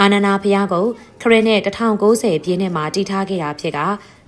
အာနန္ဒာဖျားကိုခရစ်နဲ့1090ပြည့်နှစ်မှာတည်ထားခဲ့တာဖြစ်က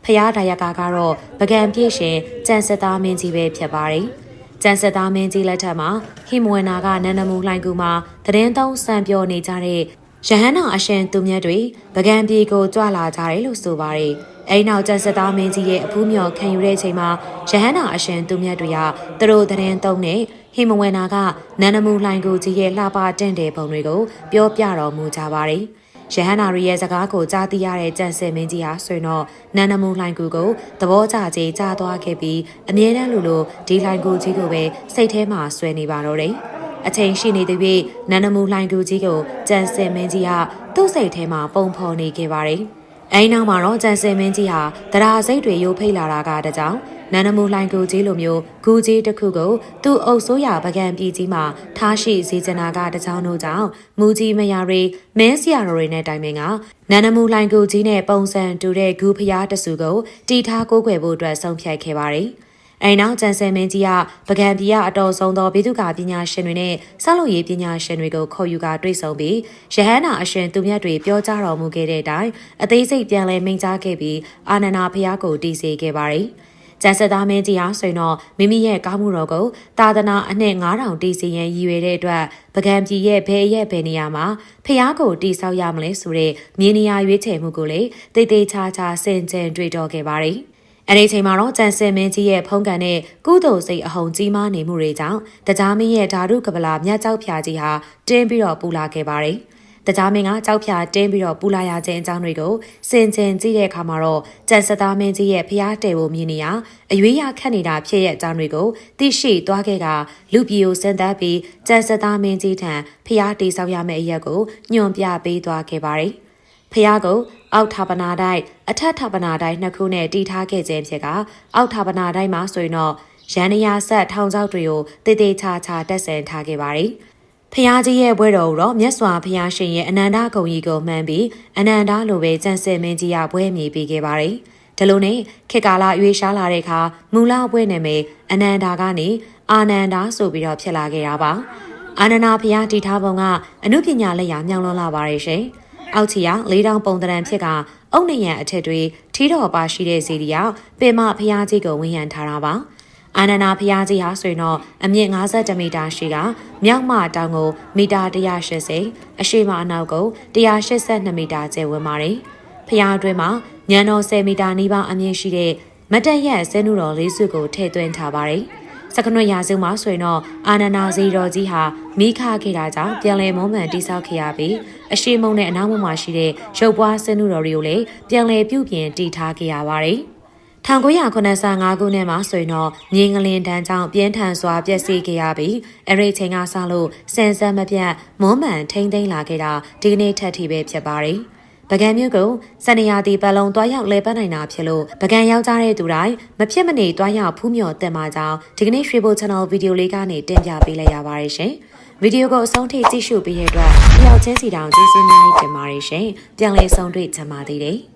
ဖျားဒါယကာကတော့ပကံပြည့်ရှင်ကျန်စစ်သားမင်းကြီးပဲဖြစ်ပါတယ်။ကျန်စစ်သားမင်းကြီးလက်ထက်မှာဟိမဝနာကနန္ဒမူလှိုင်ကူမှာသတင်းသုံးစံပြောနေကြတဲ့ရဟန္တာအရှင်သူမြတ်တွေပကံပြေကိုကြွလာကြတယ်လို့ဆိုပါတယ်။ အဲဒီနောက်ကျန်စစ်သားမင်းကြီးရဲ့အဖူးမြော်ခံယူတဲ့ချိန်မှာရဟန္တာအရှင်သူမြတ်တွေကသူတို့သတင်းသုံးနဲ့ဟိမဝနာကနန္ဒမူလှိုင်ကူကြီးရဲ့လှပတင့်တဲ့ပုံတွေကိုပြောပြတော်မူကြပါတယ်။ရဟန္တာရီရဲ့စကားကိုကြားသိရတဲ့ကြံစင်မင်းကြီးဟာဆိုရင်တော့နန္ဒမူလှိုင်ကူကိုသဘောကျကြေးကြားသွားခဲ့ပြီးအမြဲတမ်းလိုလိုဒီလှိုင်ကူကြီးကိုပဲစိတ်ထဲမှာဆွဲနေပါတော့တယ်။အချိန်ရှိနေသဖြင့်နန္ဒမူလှိုင်ကူကြီးကိုကြံစင်မင်းကြီးကသူ့စိတ်ထဲမှာပုံဖော်နေခဲ့ပါတယ်။ အဲဒီနောက်မှာတော့ကြံစင်မင်းကြီးဟာတရားစိတ်တွေရိုးဖိတ်လာတာကတကြောင်နန္ဒမူလှိုင်ကူကြီးလိုမျိုးဂူကြီးတစ်ခုကိုသူ့အုပ်ဆိုးရပကံပြည်ကြီးမှာထားရှိစေချင်တာကတကြောင်တို့ကြောင့်မူကြီးမယာရီမင်းစရာတော်တွေနဲ့တိုင်ပင်ကနန္ဒမူလှိုင်ကူကြီးနဲ့ပုံစံတူတဲ့ဂူဖျားတဆူကိုတီထားကိုးကွယ်ဖို့အတွက်ဆုံးဖြတ်ခဲ့ပါတယ်။ အဲနောက်ကျန်ဆယ်မင်းကြီးကပကံပြည်ကအတော်ဆုံးသောဘိသုကာပညာရှင်တွေနဲ့ဆောက်လုပ်ရေးပညာရှင်တွေကိုခေါ်ယူကာတွေ့ဆုံပြီးရဟန္တာအရှင်သူမြတ်တွေပြောကြားတော်မူခဲ့တဲ့အတိုင်းအသေးစိတ်ပြန်လည်မိန့်ကြားခဲ့ပြီးအာနန္ဒာဖျားကိုတည်စေခဲ့ပါတယ်။ကျန်ဆက်သားမင်းကြီးဟာဆိုရင်တော့မိမိရဲ့ကောင်းမှုတော်ကိုသာသနာအနှစ်9000တီးစီရင်ရည်ရွယ်တဲ့အတွက်ပကံပြည်ရဲ့ဘယ်ရဲ့ဘယ်နေရာမှာဖျားကိုတိဆောက်ရမလဲဆိုတဲ့မြေနေရာရွေးချယ်မှုကိုလေတိတ်တိတ်ချာချာစင်ကြင်တွေ့တော်ခဲ့ပါတယ်။ အဲ့ဒီချိန်မှာတော့ကျန်စင်မင်းကြီးရဲ့ဖုံးကန်တဲ့ကုသိုလ်စိတ်အဟုန်ကြီးမားနေမှုတွေကြောင့်တကြားမင်းရဲ့ဓာတုကပလာမြတ်ကြောက်ဖြာကြီးဟာတင်းပြီးတော့ပူလာခဲ့ပါတယ်။တကြားမင်းကကြောက်ဖြာတင်းပြီးတော့ပူလာရခြင်းအကြောင်းတွေကိုစင်ကျင်ကြည့်တဲ့အခါမှာတော့ကျန်စသားမင်းကြီးရဲ့ဖျားတဲဖို့မြင်နေရအရွေးရခတ်နေတာဖြစ်ရဲ့အကြောင်းတွေကိုသိရှိသွားခဲ့ကလူပြည်ကိုစင်သက်ပြီးကျန်စသားမင်းကြီးထံဖျားတေဆောက်ရမယ့်အရက်ကိုညွန်ပြပေးသွားခဲ့ပါတယ်ဖျားကို အောက်ထာပနာတိုင်းအထက်ထာပနာတိုင်းနှစ်ခုနဲ့တီထားခဲ့ခြင်းဖြစ်ကအောက်ထာပနာတိုင်းမှာဆိုရင်တော့ရန်ရဆက်ထောင်ချောက်တွေကိုတေးသေးချာချာတက်ဆင်ထားခဲ့ပါတယ်။ဖျားကြီးရဲ့ဘွဲတော်တော့မြတ်စွာဘုရားရှင်ရဲ့အနန္တဂုံကြီးကိုမှန်းပြီးအနန္တလိုပဲကြံစည်မင်းကြီးကဘွဲမြေပေးခဲ့ပါတယ်။ဒီလိုနဲ့ခေတ်ကာလရွေးရှားလာတဲ့အခါမူလဘွဲနာမည်အနန္တာကနေအာနန္ဒာဆိုပြီးတော့ဖြစ်လာခဲ့တာပါ။အာနန္ဒာဘုရားတည်ထားပုံကအနုပညာလက်ရာမြောင်လွန်လာပါတယ်ရှင်။ အောက်ချီကလေးတောင်ပုံတရံဖြစ်ကအုတ်နေရန်အထက်တွေထီးတော်ပါရှိတဲ့စီရီရောက်ပင်မဘုရားကြီးကိုဝန်းရံထားတာပါ။အာနန္ဒာဖျားကြီးဟာဆိုရင်တော့အမြင့်50မီတာရှိကမြောက်မတောင်ကိုမီတာ180အရှိမအနောက်ကို182မီတာကျယ်ဝန်းပါတယ်။ဖျားအတွင်းမှာညံတော်10မီတာနီးပါးအမြင့်ရှိတဲ့မတရက်ဆဲနုတော်လေးစုကိုထည့်သွင်းထားပါတယ်။ စကနွတ်ရာစုမှာဆိုရင်တော့အာနန္ဒာဇီတော်ကြီးဟာမိခခဲ့တာကြောင့်ပြန်လည်မုံမှန်တိဆောက်ခဲ့ရပြီးအရှိမုံနဲ့အနောက်မှာရှိတဲ့ရုပ်ပွားဆဲနုတော်တွေကိုလည်းပြန်လည်ပြုပြင်တည်ထားခဲ့ရပါတယ်။1985ခုနှစ်မှာဆိုရင်တော့မြေငလင်တန်းကြောင့်ပြင်းထန်စွာပျက်စီးခဲ့ရပြီးအဲ့ဒီချိန်ကစလို့စင်စက်မပြတ်မွမ်းမံထိမ့်သိမ်းလာခဲ့တာဒီကနေ့ထက်ထိပဲဖြစ်ပါတယ်။ ပကံမျိုးကိုစနေရတီပတ်လုံးတွားရောက်လဲပတ်နိုင်တာဖြစ်လို့ပကံရောက်ကြတဲ့သူတိုင်းမဖြစ်မနေတွားရောက်ဖူးမြော်တင်ပါကြောင်းဒီကနေ့ရွှေဘို channel ဗီဒီယိုလေးကနေတင်ပြပေးလိုက်ရပါတယ်ရှင်။ဗီဒီယိုကိုအဆုံးထိကြည့်ရှုပေးတဲ့အတွက်တယောက်ချင်းစီတောင်ကျေးဇူးများတင်ပါတယ်ရှင်။ပြန်လည်ဆုံတွေ့ကြပါသေးတယ်။